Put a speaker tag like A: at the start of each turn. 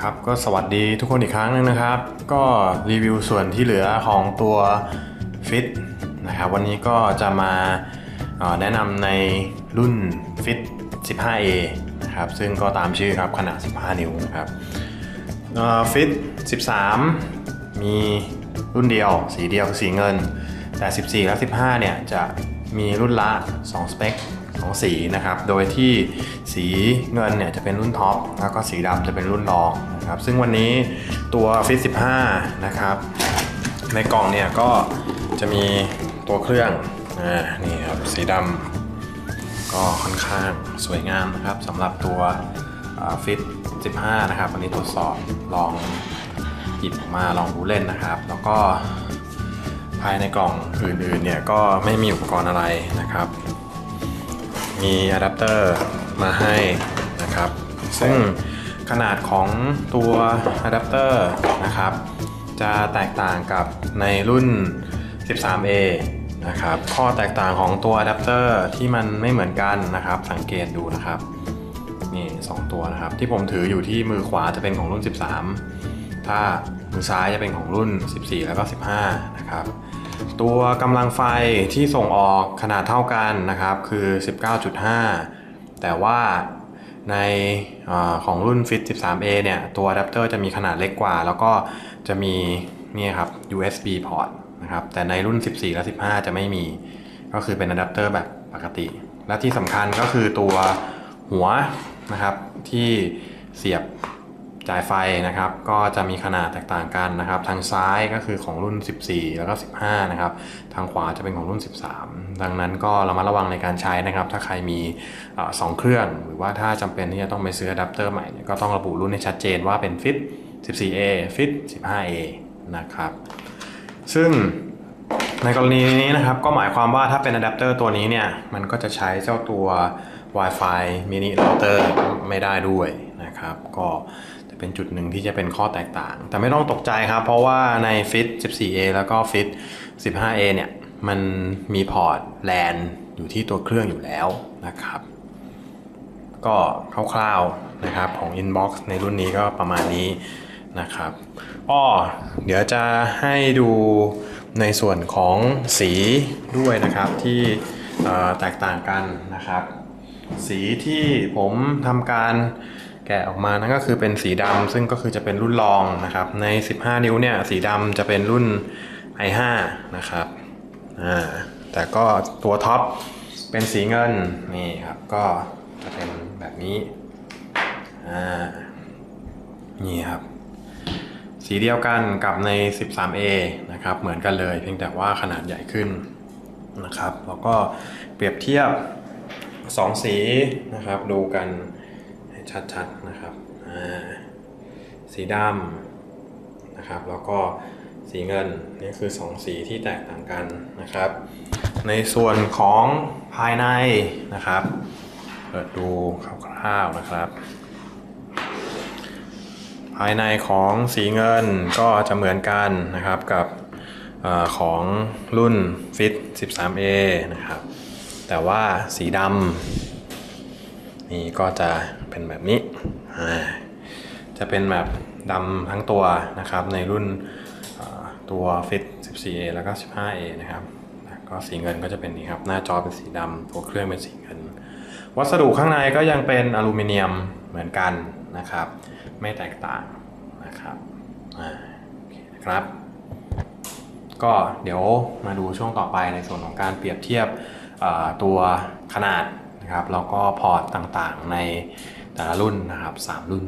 A: ครับก็สวัสดีทุกคนอีกครั้งหนึงนะครับ ก็รีวิวส่วนที่เหลือของตัวฟิตนะครับวันนี้ก็จะมาแนะนำในรุ่นฟิต 15A นะครับซึ่งก็ตามชื่อครับขนาด 15 นิ้วนะครับฟิต 13 มีรุ่นเดียว สีเดียวคือสีเงิน แต่ 14 และ 15 เนี่ยจะมีรุ่นละ 2 สเปค องสีนะครับ โดยที่สีเงินเนี่ยจะเป็นรุ่นท็อป แล้วก็สีดำจะเป็นรุ่นรองนะครับ ซึ่งวันนี้ตัวฟิต15 นะครับ ในกล่องเนี่ยก็จะมีตัวเครื่อง อ่า นี่ครับ สีดำก็ค่อนข้างสวยงามนะครับสำหรับตัวฟิต15 นะครับ วันนี้ทดสอบลองหยิบออกมาลองดูเล่นนะครับ แล้วก็ภายในกล่องอื่นๆเนี่ยก็ไม่มีอุปกรณ์อะไรนะครับ มีอะแดปเตอร์มาให้นะครับ ซึ่งขนาดของตัวอะแดปเตอร์นะครับ จะแตกต่างกับในรุ่น 13A นะครับ ข้อแตกต่างของตัวอะแดปเตอร์ที่มันไม่เหมือนกันนะครับ สังเกตดูนะครับ นี่สองตัวนะครับ ที่ผมถืออยู่ที่มือขวาจะเป็นของรุ่น 13 ถ้ามือซ้ายจะเป็นของรุ่น 14 แล้วก็ 15 นะครับ ตัวกำลังไฟที่ส่งออกขนาดเท่ากันนะครับคือ 19.5 แต่ว่าในอของรุ่น Fit 13A เนี่ย ตัวอะแดปเตอร์จะมีขนาดเล็กกว่า แล้วก็จะมีนี่ครับ USB port นะครับ แต่ในรุ่น 14 และ 15 จะไม่มี ก็คือเป็นอะแดปเตอร์แบบปกติ และที่สำคัญก็คือตัวหัวนะครับที่เสียบ จ่ายไฟนะครับ ก็จะมีขนาดแตกต่างกันนะครับ ทางซ้ายก็คือของรุ่น 14 แล้วก็ 15 นะครับ ทางขวาจะเป็นของรุ่น 13 ดังนั้นก็ระมัดระวังในการใช้นะครับ ถ้าใครมีอสองเครื่อง หรือว่าถ้าจำเป็นที่จะต้องไปซื้ออะแดปเตอร์ใหม่เนี่ยก็ต้องระบุรุ่นให้ชัดเจนว่าเป็น Fit 14A Fit 15A นะครับ ซึ่งในกรณีนี้นะครับก็หมายความว่าถ้าเป็นอะแดปเตอร์ตัวนี้เนี่ยมันก็จะใช้เจ้าตัว Wi-Fi mini router ไม่ได้ด้วยนะครับ ก็ จะเป็นจุดหนึ่งที่จะเป็นข้อแตกต่าง แต่ไม่ต้องตกใจครับ เพราะว่าใน Fit 14A แล้วก็ Fit 15A เนี่ย มันมีพอร์ต LAN อยู่ที่ตัวเครื่องอยู่แล้วนะครับ ก็คร่าวๆนะครับของ Inbox ในรุ่นนี้ก็ประมาณนี้นะครับอ้อเดี๋ยวจะให้ดูในส่วนของสีด้วยนะครับที่แตกต่างกันนะครับ สีที่ผมทำการ แกะออกมานั่นก็คือเป็นสีดำซึ่งก็คือจะเป็นรุ่นรองนะครับ ใน 15 นิ้วเนี่ยสีดำจะเป็นรุ่น i5 นะครับอ่าแต่ก็ตัวท็อปเป็นสีเงินนี่ครับก็จะเป็นแบบนี้อ่านี่ครับ สีเดียวกันกับใน 13A นะครับเหมือนกันเลย เพียงแต่ว่าขนาดใหญ่ขึ้นนะครับแล้วก็เปรียบเทียบสองสีนะครับดูกัน ชัดๆนะครับสีดำนะครับ แล้วก็สีเงินนี่คือสองสีที่แตกต่างกันนะครับ ในส่วนของภายในนะครับเปิดดูคร่าวๆนะครับ ภายในของสีเงินก็จะเหมือนกันนะครับกับออของรุ่น Fit 13A นะครับ แต่ว่าสีดำนี่ก็จะ เป็นแบบนี้ จะเป็นแบบดำทั้งตัวนะครับในรุ่นตัว Fit 14A แล้วก็ 15A นะครับก็สีเงินก็จะเป็นนี้ครับ หน้าจอเป็นสีดำตัวเครื่องเป็นสีเงิน วัสดุข้างในก็ยังเป็นอลูมิเนียมเหมือนกันนะครับ ไม่แตกต่างนะครับคนะครับ ก็เดี๋ยวมาดูช่วงต่อไปในส่วนของการเปรียบเทียบตัวขนาดนะครับแล้วก็พอร์ตต่างๆใน แต่ละรุ่นนะครับ 3 รุ่น